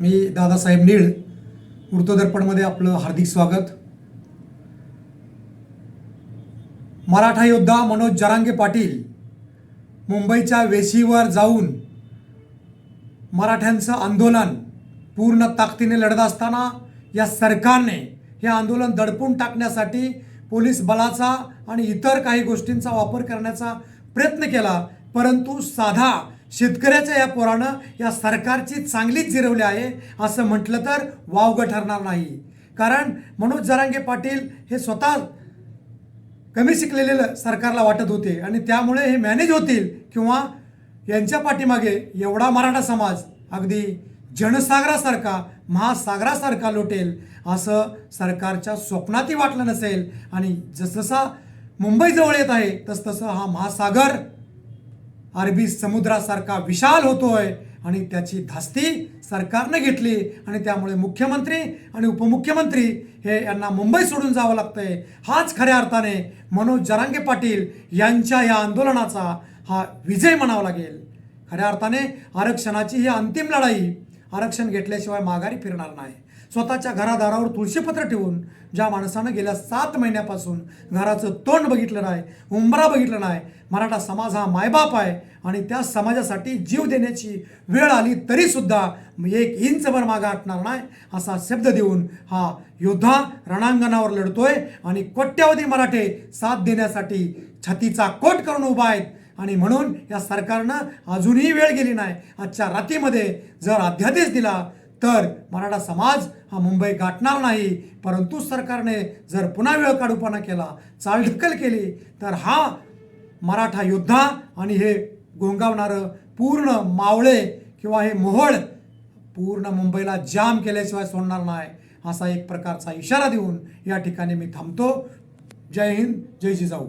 मी दादासाहेब नीळ वृत्तदर्पणमध्ये आपलं हार्दिक स्वागत. मराठा योद्धा मनोज जरांगे पाटील मुंबईच्या वेशीवर जाऊन मराठ्यांचं आंदोलन पूर्ण ताकदीने लढत असताना या सरकारने हे आंदोलन दडपून टाकण्यासाठी पोलीस बलाचा आणि इतर काही गोष्टींचा वापर करण्याचा प्रयत्न केला परंतु साधा शेतकऱ्याच्या या पोरानं या सरकारची चांगलीच जिरवली आहे असं म्हटलं तर वावगं ठरणार नाही. कारण मनोज जरांगे पाटील हे स्वतः कमी शिकलेले सरकारला वाटत होते आणि त्यामुळे हे मॅनेज होतील किंवा यांच्या पाठीमागे एवढा मराठा समाज अगदी जनसागरासारखा महासागरासारखा लोटेल असं सरकारच्या स्वप्नातही वाटलं नसेल. आणि जसजसा मुंबईजवळ येत आहे तसतसं हा महासागर अरबी समुद्रासारखा विशाल होतोय आणि त्याची धास्ती सरकारनं घेतली आणि त्यामुळे मुख्यमंत्री आणि उपमुख्यमंत्री हे यांना मुंबई सोडून जावं लागतंय. हाच खऱ्या अर्थाने मनोज जरांगे पाटील यांच्या या आंदोलनाचा हा विजय म्हणावा लागेल. खऱ्या अर्थाने आरक्षणाची ही अंतिम लढाई आरक्षण घेतल्याशिवाय माघारी फिरणार नाही. स्वतःच्या घरादारावर तुळशीपत्र ठेवून ज्या माणसानं गेल्या सात महिन्यापासून घराचं तोंड बघितलं नाही उंबरा बघितलं नाही मराठा समाज हा मायबाप आहे आणि त्या समाजासाठी जीव देण्याची वेळ आली तरीसुद्धा एक इंचभर मागं आटणार नाही असा शब्द देऊन हा योद्धा रणांगणावर लढतोय आणि कोट्यावधी मराठे साथ देण्यासाठी छातीचा कोट करून उभा आहेत. आणि म्हणून या सरकारनं अजूनही वेळ गेली नाही. आजच्या रात्रीमध्ये जर अध्यादेश दिला तर मराठा समाज हा मुंबई गाठणार नाही. परंतु सरकारने जर पुन्हा वेळ काढूपणा केला चालढकल केली तर हा मराठा योद्धा आणि हे गोंगावणारं पूर्ण मावळे किंवा हे मोहळ पूर्ण मुंबईला जाम केल्याशिवाय सोडणार नाही असा एक प्रकारचा इशारा देऊन या ठिकाणी मी थांबतो. जय हिंद जय जिजाऊ.